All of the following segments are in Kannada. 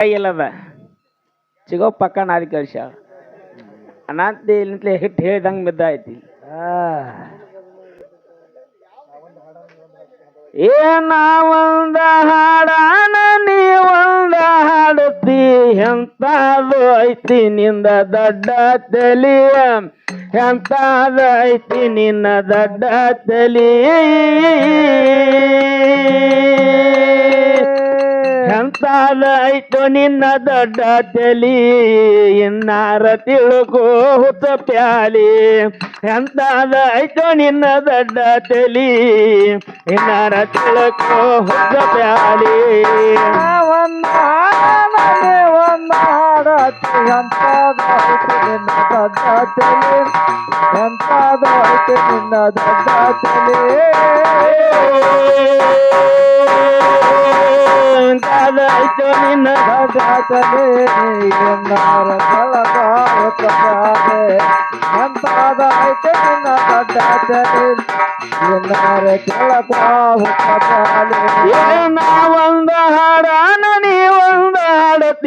ಕೈಯಲ್ಲದ. ಸಿಗೋ ಪಕ್ಕ ನಾದಿ ಕಳ್ಸ್ಯಾಳ ಅನಾಂತಿ ಇಲ್ಲಿಂತ್ಲೆ ಹಿಟ್ಟು ಹೇಳ್ದಂಗೆ ಬಿದ್ದಾಯ್ತಿ ಐತಿ ಒಂದ ಹಾಡಾನ ನೀ ಒಂದ ಹಾಡುತ್ತಿ, ಎಂತಾದು ಐತಿ ನಿಂದ ದೊಡ್ಡ ತಲಿಯ. ಎಂತಾದು ಐತಿ ನಿನ್ನ ದೊಡ್ಡ ತಲಿ ಐತು ನಿನ್ನ ದೊಡ್ಡ ತಲಿ. ಇನ್ನಾರ ತಿಳ್ಕೋ ಹುತ್ತ ಪ್ಯಾಲಿ. ಎಂತಾದಾಯ್ತು ನಿನ್ನ ದೊಡ್ಡ ತಲಿ. ಇನ್ನಾರ ತಿಳ್ಕೋ ಹುತ್ತ ಪ್ಯಾಲಿ. ಒಂದು ಹಾಡನೆ ಒಂದು ಹಾಡತಿ ಎಂತಾದೈತಿ ನಿನ್ನ ದೊಡ್ಡ ತಲೆ ಎಂತಾದಾಯ್ತು ನಿನ್ನ ದೊಡ್ಡ ತಲೆ. ಐತು ನಿನ್ನ ದೊಡ್ಡ ತಲೆ ಎನ್ನಾರ ಕಳಕ ಹೊತ್ತಪ್ಪಾದೆ ಎಂತಾದೈತಿ ನಿನ್ನ ದೊಡ್ಡ ತಲೆ ಎನ್ನಾರ ಕೆಳಕ ಹೊತ್ತಪ್ಪಾಲೆ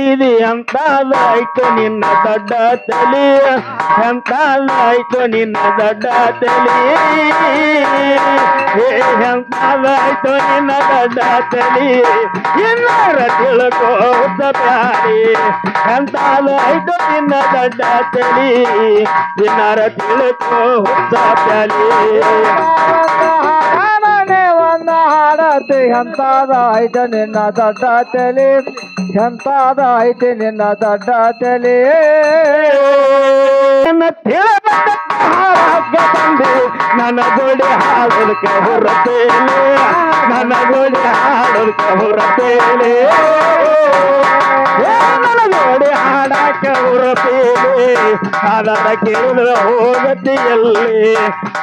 ಹಾಡುತ್ತೀರಿ ಎಂತಾದಾಯ್ತು ನಿನ್ನ ದೊಡ್ಡ ತಲಿ. ಎಂತಾದಾಯ್ತು ನಿನ್ನ ದೊಡ್ಡ ತಲಿ. ಏ ಎಂತಾದಾಯ್ತು ನಿನ್ನ ದೊಡ್ಡ ತಲಿ. ಇನ್ನಾರ ತಿಳ್ಕೋ ಪ್ಯಾರಿ ಎಂತಾದಾಯ್ತು ನಿನ್ನ ದೊಡ್ಡ ತಲಿ. ಇನ್ನಾರ ತಿಳ್ಕೋ ಹುತ್ತ ಒಂದ ಹಾಡತಿ ಎಂತಾದ ಐತೆ ನಿನ್ನ ದೊಡ್ಡ ತಲೆ? ಎಂತಾದ ಐತೆ ನಿನ್ನ ದೊಡ್ಡ ತಲೆ? ನನ್ನ ಬಂದು ನನ್ನ ಗೋಡಿ ಹಾಡೋದಕ್ಕೆ ಹೊರತೇಲೆ ನನ್ನ ಗೋಡಿ ಹಾಡೋದಕ್ಕೆ ಹೊರತೇಲೆ ನನ್ನ ಗೋಡಿ ಹಾಡಕ್ಕೆ ಹೊರತೇಲೆ ಅದರ ಕೇಳಿದ್ರೆ ಹೋಗತಿಯಲ್ಲಿ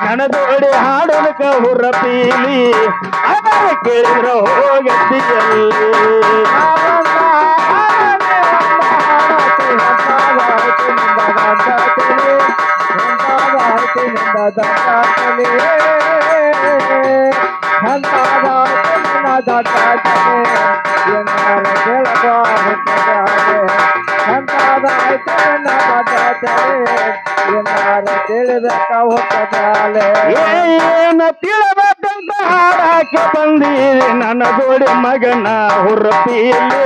ನನ್ನ ಗೋಡಿ ಹಾಡೋದಕ್ಕೆ ಹೊರಪೀಲಿ ಅದರ ಕೇಳಿದ್ರೆ ಹೋಗತಿಯಲ್ಲಿ ಹಾಡನೆ ಎನ್ನಾರ ತಿಳಿಬೇಕ ಹುಟ್ಟದೆ ಏನ ತಿಳಬೇಕಂತ ಹಾಡಕ್ಕೆ ಬಂದೀರಿ ನನ್ನ ದೋಡಿ ಮಗನ ಹುರಪೀಲಿ.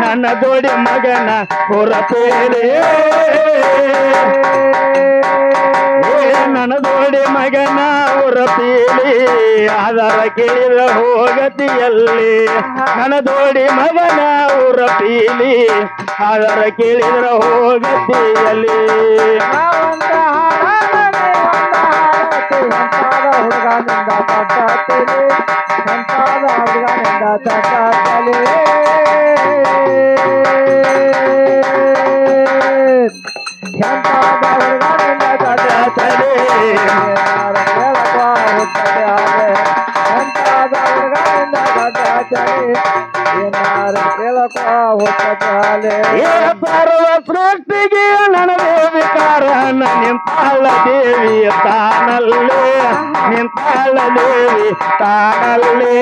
ನನ್ನ ದೋಡಿ ಮಗನ ಹುರಪೀಲಿ. ನನ್ನ ದೋಡಿ ಮಗನ ಉರಪೀಲಿ ಅದರ ಕೇಳಿದ ಹೋಗತಿಯಲ್ಲಿ. ನನ್ನ ದೋಡಿ ಮಗನ ಉರಪೀಲಿ ಅದರ ಕೇಳಿದ್ರ ಹೋಗತಿಯಲ್ಲಿ. ಹುಡುಗನಿಂದ ತಲೆ ಎಂತಾದ ಹುಡುಗನಿಂದ ದೊಡ್ಡ ತಲೆ ಯಾರ ಕೆಳಗ ಹುಟ್ಟದೆ ಆಲೆ ಎಂತಾದ ಹುಡುಗನಿಂದ ದೊಡ್ಡ ತಲೆ ಏನಾರ ಕೆಳಗ ಹುಟ್ಟದೆ ಆಲೆ ಏ ಸರ್ವ ಸೃಷ್ಟಿಗೆ ನನ್ನ ದೇವಿ ಕಾರಣ ನಿಂತಾಳ ದೇವಿ ತಾನಲ್ಲೇ ನಿಂತಾಳ ದೇವಿ ತಾನಲ್ಲೇ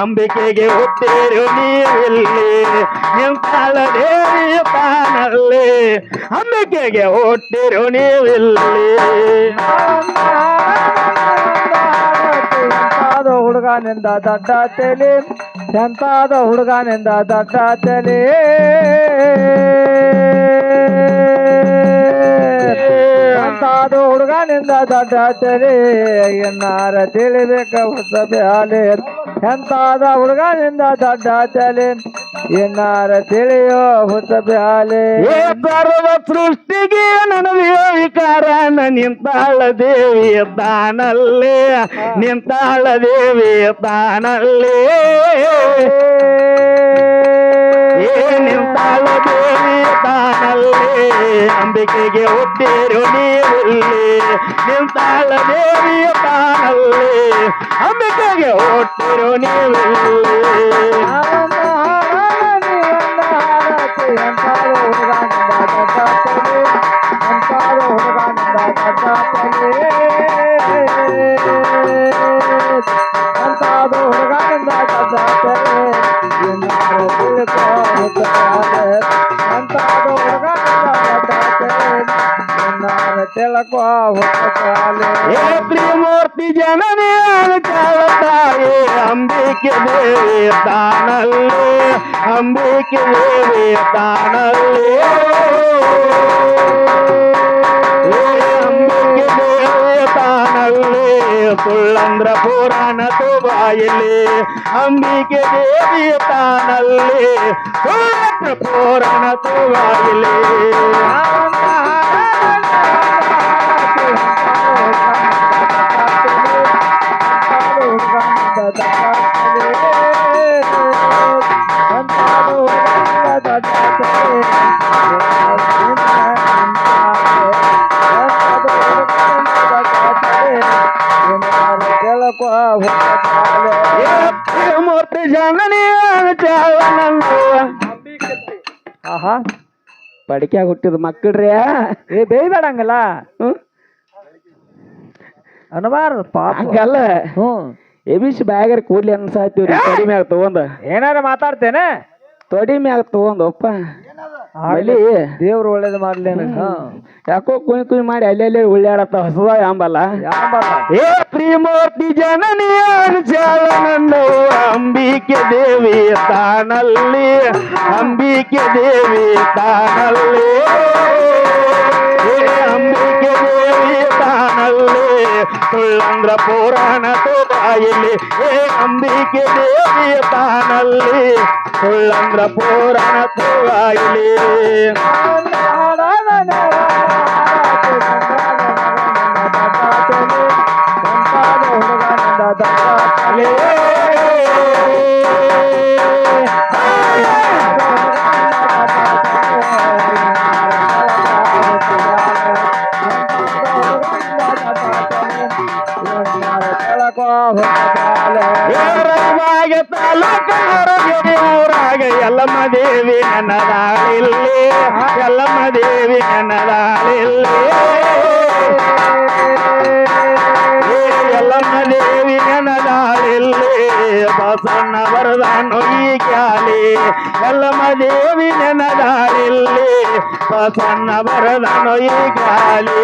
ಅಂಬಿಕೆಗೆ ಹುಟ್ಟಿರು ನೀವಿಲ್ಲಿ. ನಿಂತಾಳ ದೇವಿ ತಾನಲ್ಲೇ ಅಂಬಿಕೆಗೆ ಹುಟ್ಟಿರು ನೀವಿಲ್ಲಿ. ಹುಡುಗನಿಂದ ದಡ್ಡ ತಲೆ, ಎಂತಾದ ಹುಡುಗನಿಂದ ದಡ್ಡ ತಲೆ. ಎಂತಾದ ಹುಡುಗನಿಂದ ದೊಡ್ಡ ತಲೆ ಇನ್ನಾರ ತಿಳಿಬೇಕ ಹೊಸ ಬ್ಯಾಲೆ. ಎಂತಾದ ಹುಡುಗನಿಂದ ದೊಡ್ಡ ತಲೆ ಇನ್ನಾರ ತಿಳಿಯೋ ಹೊಸ ಬ್ಯಾಲೆ. ಸರ್ವ ಸೃಷ್ಟಿಗೆ ನನ್ನ ಕಾರಣ ನಿಂತಾಳ ದೇವಿ ತಾನಲ್ಲೇ. ನಿಂತಾಳ ದೇವಿ ತಾನಲ್ಲೇ ನಿಂತಾಳ ದೇವಿ ತಾನಲ್ಲೇ ಅಂಬಿಕೆಗೆ ಹುಟ್ಟಿರು ನೀವಿಲ್ಲಿ ನಿಂತಾಳ ದೇವಿ ತಾನಲ್ಲೇ ಅಂಬಿಕೆಗೆ ಹುಟ್ಟಿರು ನೀವಿಲ್ಲಿ ಏನಾರ ತಿಳ್ಕೊ ಹುಟ್ಟುತ್ತಾಳೆ ಏ ತ್ರಿಮೂರ್ತಿ ಜನನೇ ತಾಯಿ ಅಂಬಿಕೆ ದೇವಿ ತಾನಲ್ಲಿ ಸುಳ್ಳಂದ್ರ ಪುರಾಣ ತುಬಾಯಿಲಿ ಅಂಬಿಕೆ ದೇವಿ ತಾನಲ್ಲಿ ಸುಳ್ಳಂದ್ರ ಪುರಾಣ ತುಬಾಯಿಲಿ ಮೂರ್ತಿ ಜನನಿ ಆಹಾ ಪಡಿಕೆ ಹುಟ್ಟಿದ ಮಕ್ಕಳ್ರಿ. ಏ ಬೇಯ್ಬೇಡಂಗಲ್ಲ. ಹ್ಮ್ ಅನ್ಬಾರ್ದು ಪಾಪ. ಹಂಗಲ್ಲ. ಹ್ಮ್ ಎಬಿಸಿ ಬ್ಯಾಗರ್ ಕೂಡ್ಲಿ ಅನ್ಸಾತೀವ್ರಿ ತೊಡಿ ಮ್ಯಾಗ ತಗೊಂಡ. ಏನಾರ ಮಾತಾಡ್ತೇನೆ? ತೊಡಿ ಮ್ಯಾಗ ತಗೊಂಡ್ ಒಪ್ಪ. ಆಗ್ಲಿ. ಅಲ್ಲಿ ದೇವ್ರು ಒಳ್ಳೇದು ಮಾಡ್ಲಿ ನನಗೆ ಹಾ. ಯಾಕೋ ಕುಯ್ ಕುಯ್ ಮಾಡಿ ಅಲ್ಲಿ ಅಲ್ಲಿ ಉಳ್ಳಾಡತ್ತ ಹೊಸದ ಯಾಂಬಲ್ಲ. ಏ ತ್ರಿಮೂರ್ತಿ ಜನನಿ ಚಾಲನನ್ನು ಅಂಬಿಕೆ ದೇವಿ ತಾನಲ್ಲಿ, ಅಂಬಿಕೆ ದೇವಿ ತಾನಲ್ಲಿ. ಏ, ಅಂಬಿಕೆ ದೇವಿ ತಾನಲ್ಲಿ, ಸುಳ್ಳಂದ್ರ ಪುರಾಣ ಬಾಯಿಲಿ. ಏ, ಅಂಬಿಕೆ ದೇವಿ ತಾನಲ್ಲಿ, ಸುಳ್ಳಂದ್ರ ಪುರಾಣ ಬಾಯಿಲಿ. ಏರವಾಗಿ ತಾಲೂಕ ಊರಾಗ ಎಲ್ಲಮ್ಮ ದೇವಿ ನನ್ನದಾಳಿಲ್ಲಿ ಎಲ್ಲಮ್ಮ ದೇವಿ ನನ್ನದಾಳಿಲ್ಲಿ ಏ ಎಲ್ಲಮ್ಮ ದೇವಿ ನನ್ನದಾಳಿಲ್ಲಿ ಬಸಣ್ಣ ಬರದಾನು ಈ ಕ್ಯಾಲಿ ಎಲ್ಲಮ್ಮ ದೇವಿ ನೆನದಾಳಿಲ್ಲಿ ಬಸಣ್ಣ ಬರದಾನು ಈ ಕ್ಯಾಲಿ